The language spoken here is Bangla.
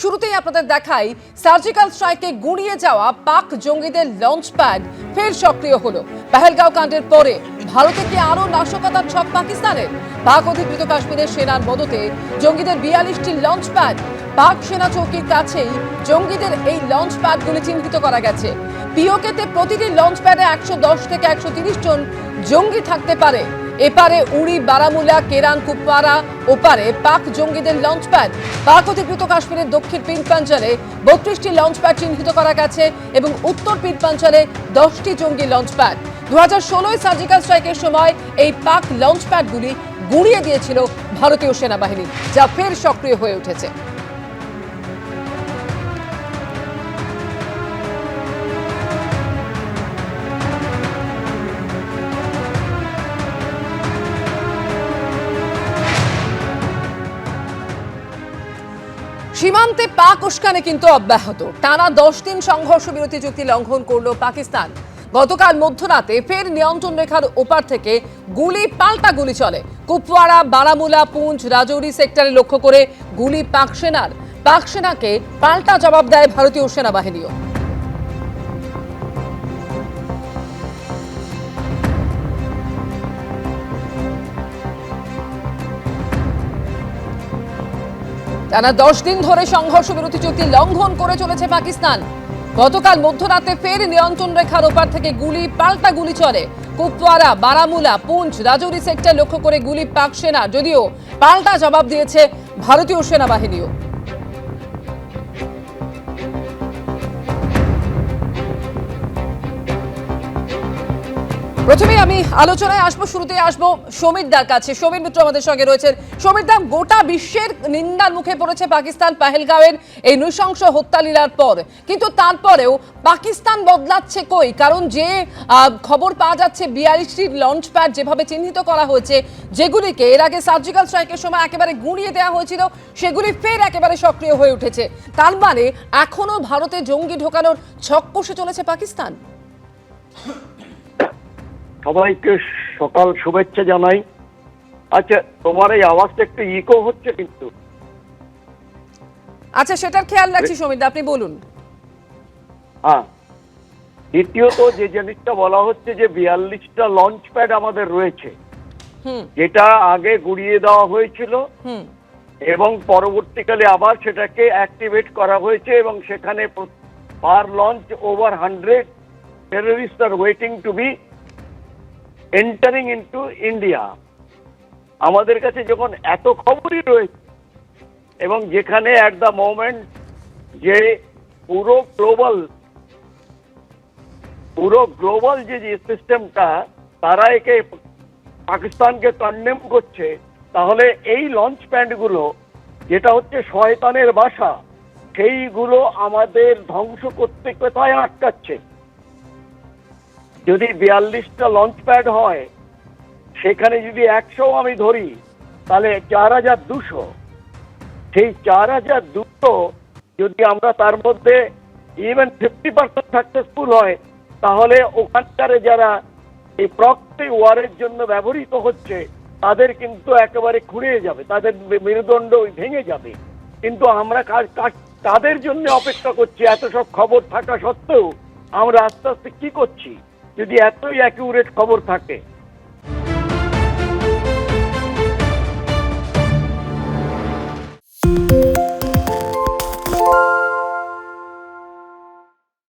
শুরুতেই আপনাদের দেখাই সার্জিক্যাল স্ট্রাইকে গুঁড়িয়ে যাওয়া পাক জঙ্গিদের লঞ্চ প্যাড ফের সক্রিয় হলো। পেহেলগাঁও কাণ্ডের পরে ভারতে কি আরও নাশকতার ছক পাকিস্তানের? পাক অধিকৃত কাশ্মীরের সেনার মদতে জঙ্গিদের বিয়াল্লিশটি লঞ্চ প্যাড, পাক সেনা চৌকির কাছেই জঙ্গিদের এই লঞ্চ প্যাডগুলি চিহ্নিত করা গেছে। পিওকেতে প্রতিটি লঞ্চ প্যাডে একশো দশ থেকে একশো জন জঙ্গি থাকতে পারে। এপারে উড়ি, বারামুলা কেরান কুপওয়ারা, ওপারে পাক জঙ্গিদের লঞ্চ প্যাড পাক অধিকৃত কাশ্মীরের দক্ষিণ পীরপাঞ্চালে বত্রিশটি লঞ্চ প্যাড চিহ্নিত করা গেছে এবং উত্তর পীরপাঞ্চালে দশটি জঙ্গি লঞ্চ প্যাড দু হাজার ষোলোয় সার্জিক্যাল স্ট্রাইকের সময় এই পাক লঞ্চ প্যাডগুলি গুঁড়িয়ে দিয়েছিল ভারতীয় সেনাবাহিনী, যা ফের সক্রিয় হয়ে উঠেছে। সীমান্তে পাক উস্কানে কিন্তু অব্যাহত। টানা দশ দিন সংঘর্ষ বিরতি চুক্তি লঙ্ঘন করল পাকিস্তান। গতকাল মধ্যরাতে ফের নিয়ন্ত্রণ রেখার ওপার থেকে গুলি পাল্টা গুলি চলে। কুপওয়ারা, বারামুলা পুঞ্চ রাজৌরি সেক্টরে লক্ষ্য করে গুলি পাক সেনার। পাক সেনাকে পাল্টা জবাব দেয় ভারতীয় সেনাবাহিনীও। টানা দশ দিন ধরে সংঘর্ষ বিরতি চুক্তি লঙ্ঘন করে চলেছে পাকিস্তান। গতকাল মধ্যরাতে ফের নিয়ন্ত্রণ রেখার ওপার থেকে গুলি, পাল্টা গুলি চলে। কুপওয়ারা, বারামুলা, পুঞ্চ, রাজৌরি সেক্টর লক্ষ্য করে গুলি পাক সেনা, যদিও পাল্টা জবাব দিয়েছে ভারতীয় সেনাবাহিনীও। প্রথমে আমি আলোচনায় আসব, শুরুতে আসব সমীর দার কাছে। সমীর মিত্র আমাদের সঙ্গে রয়েছেন। সমীর দা, গোটা বিশ্বের নিন্দার মুখে পড়েছে পাকিস্তান পাহেলগাঁওয়ের এই নৃশংস হত্যালীলার পর। কিন্তু তারপরেও পাকিস্তান বদলাচ্ছে কই? কারণ যে খবর পাওয়া যাচ্ছে, বিয়াল্লিশটি লঞ্চ প্যাড যেভাবে চিহ্নিত করা হয়েছে, যেগুলিকে এর আগে সার্জিক্যাল স্ট্রাইকের সময় একেবারে গুঁড়িয়ে দেওয়া হয়েছিল, সেগুলি ফের একেবারে সক্রিয় হয়ে উঠেছে। তার মানে এখনও ভারতে জঙ্গি ঢোকানোর ছক কষে চলেছে পাকিস্তান? সবাইকে সকাল শুভেচ্ছা জানাই। আচ্ছা তোমার এই আওয়াজটা একটু ইকো হচ্ছে কিন্তু। আচ্ছা সেটার খেয়াল রাখছি সমীর আপনি বলুন। হ্যাঁ। দ্বিতীয়ত যে জিনিসটা বলা হচ্ছে যে বিয়াল্লিশটা লঞ্চ প্যাড আমাদের রয়েছে। যেটা আগে গুড়িয়ে দেওয়া হয়েছিল। হুম। এবং পরবর্তীকালে আবার সেটাকে অ্যাক্টিভেট করা হয়েছে এবং সেখানে পার launch over hundred terrorist are waiting to be entering into India আমাদের কাছে যখন এত খবরই রয়েছে, এবং যেখানে অ্যাট দ্য মোমেন্ট যে পুরো গ্লোবাল পুরো গ্লোবাল যে সিস্টেমটা তারা একে পাকিস্তানকে কন্ডেম করছে, তাহলে এই লঞ্চ প্যাডগুলো যেটা হচ্ছে শয়তানের বাসা, সেইগুলো আমাদের ধ্বংস করতে কোথায় আটকাচ্ছে? যদি বিয়াল্লিশটা লঞ্চ প্যাড হয়, সেখানে যদি একশো আমি ধরি, তাহলে চার হাজার দুশো। সেই চার হাজার দুশো যদি আমরা তার মধ্যে ইভেন ফিফটি পার্সেন্ট সাকসেসফুল হয়, তাহলে ওখানকার যারা এই প্রক্সি ওয়ারের জন্য ব্যবহৃত হচ্ছে, তাদের কিন্তু একেবারে খুঁড়িয়ে যাবে, তাদের মেরুদণ্ড ভেঙে যাবে। কিন্তু আমরা তাদের জন্য অপেক্ষা করছি, এত সব খবর থাকা সত্ত্বেও আমরা আস্তে আস্তে কি করছি? যদি এতই অ্যাকিউরেট খবর থাকে।